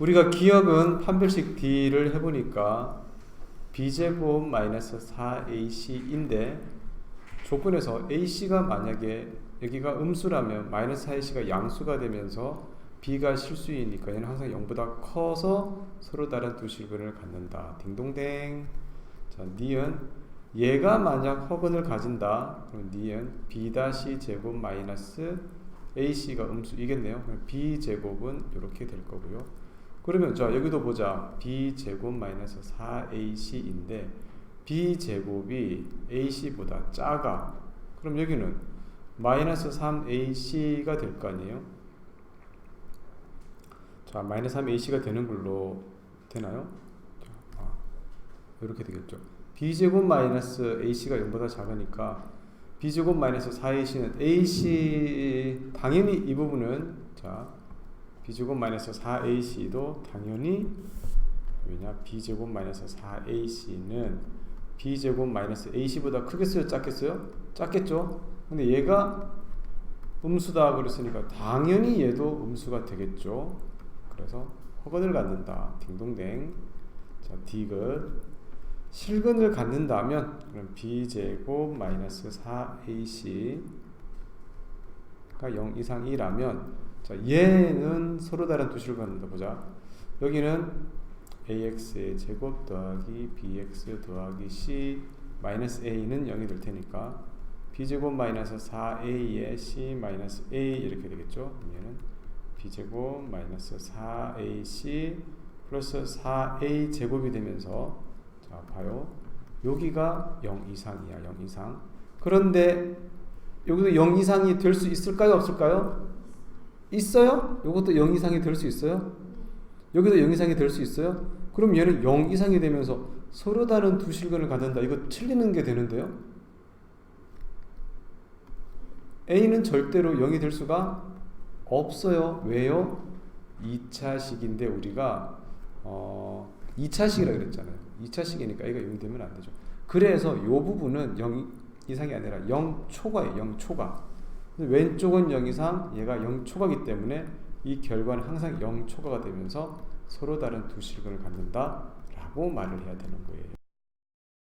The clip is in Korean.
우리가 기억은 판별식 D를 해보니까 b제곱 마이너스 4ac인데 조건에서 ac가 만약에 여기가 음수라면 마이너스 4ac가 양수가 되면서 b가 실수이니까 얘는 항상 0보다 커서 서로 다른 두 실근을 갖는다. 딩동댕. 자, 니은 얘가 만약 허근을 가진다. 그럼 니은 b 다시 제곱 마이너스 ac가 음수이겠네요. b 제곱은 이렇게 될 거고요. 그러면 자 여기도 보자 b 제곱 마이너스 4ac인데 b 제곱이 ac보다 작아. 그럼 여기는 마이너스 3ac가 될 거 아니에요? 자 마이너스 3ac가 되는 걸로 되나요? 자, 아, 이렇게 되겠죠. b 제곱 마이너스 ac가 0보다 작으니까 b 제곱 마이너스 4ac는 ac 당연히 이 부분은 자 b제곱 마이너스 4ac도 당연히 왜냐? B제곱 마이너스 4ac는 b제곱 마이너스 ac보다 크겠어요? 작겠어요? 작겠죠? 근데 얘가 음수다 그랬으니까 당연히 얘도 음수가 되겠죠. 그래서 허건을 갖는다. 딩동댕. 자 디귿 실근을 갖는다면 그럼 b제곱 마이너스 4ac가 0 이상이라면 자, 얘는 서로 다른 두 실을 갖는다 보자. 여기는 ax의 제곱 더하기 bx 더하기 c 마이너스 a는 0이 될 테니까 b제곱 마이너스 4a에 c 마이너스 a 이렇게 되겠죠. 얘는 b제곱 마이너스 4ac 플러스 4a 제곱이 되면서 자 봐요. 여기가 0 이상이야. 0 이상. 그런데 여기도 0 이상이 될 수 있을까요? 없을까요? 있어요? 이것도 0 이상이 될 수 있어요? 여기도 0 이상이 될 수 있어요? 그럼 얘는 0 이상이 되면서 서로 다른 두 실근을 갖는다. 이거 틀리는 게 되는데요? A는 절대로 0이 될 수가 없어요. 왜요? 2차식인데 우리가 어 2차식이라 그랬잖아요. 2차식이니까 A가 0이 되면 안 되죠. 그래서 이 부분은 0 이상이 아니라 0 초과예요. 0 초과. 왼쪽은 0 이상, 얘가 0 초과기 때문에 이 결과는 항상 0 초과가 되면서 서로 다른 두 실근을 갖는다 라고 말을 해야 되는 거예요.